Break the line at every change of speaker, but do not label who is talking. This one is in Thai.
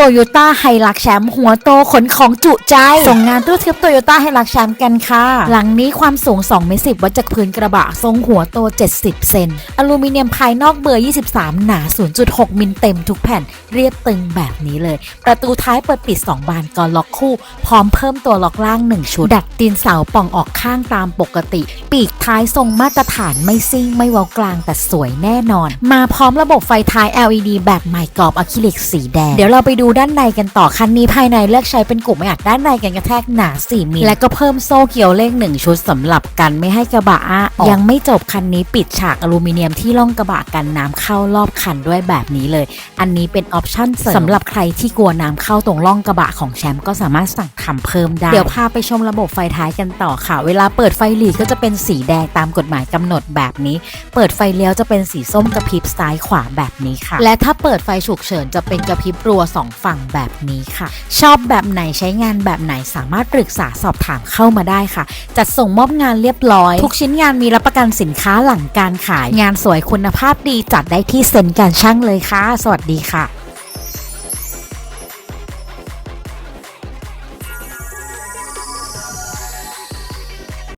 ตโยต้าไฮลักแชมป์หัวโตขนของจุใจ ส่งงานตู้ทึบโตโยต้าไฮลักแชมป์กันค่ะ หลังนี้ความสูง2เมตรสิวัดจากพื้นกระบะ ทรงหัวโต 70 เซน อลูมิเนียมภายนอกเบอร์ 23 หนา 0.6 มิลเต็มทุกแผ่น เรียบตึงแบบนี้เลย ประตูท้ายเปิดปิด 2 บานกอนล็อกคู่ พร้อมเพิ่มตัวล็อกล่าง 1 ชุด ดัดตีนเสาป่องออกข้างตามปกติ ปีกท้ายทรงมาตรฐานไม่ซิ่งไม่เว้ากลางแต่สวยแน่นอน มาพร้อมระบบไฟท้าย LED แบบใหม่กรอบอะคริลิกสีแดง เดี๋ยวเราไปดูด้านในกันต่อคันนี้ภายในเลือกใช้เป็นกลุ่มไม่อัดด้านในกันกระแทกหนา4มิลและก็เพิ่มโซ่เกี่ยวเลขหนึ่งชุดสำหรับกันไม่ให้กระบะอ้ยังไม่จบคันนี้ปิดฉากอลูมิเนียมที่ล่องกระบะกันน้ำเข้ารอบคันด้วยแบบนี้เลย อันนี้เป็นออปชั่นเสริมสำหรับใครที่กลัวน้ำเข้าตรงล่องกระบะของแชมป์ก็สามารถสั่งทำเพิ่มได้ เดี๋ยวพาไปชมระบบไฟท้ายกันต่อค่ะ เวลาเปิดไฟหลีก็จะเป็นสีแดงตามกฎหมายกำหนดแบบนี้ เปิดไฟเลี้ยวจะเป็นสีส้มกระพริบซ้ายขวาแบบนี้ค่ะ และถ้าเปิดไฟฉุกเฉินจะเป็นกระพริบรัว2ฟังแบบนี้ค่ะ ชอบแบบไหนใช้งานแบบไหนสามารถปรึกษาสอบถามเข้ามาได้ค่ะ จัดส่งมอบงานเรียบร้อย ทุกชิ้นงานมีรับประกันสินค้าหลังการขาย งานสวยคุณภาพดีจัดได้ที่เซ็นการช่างเลยค่ะ สวัสดีค่ะ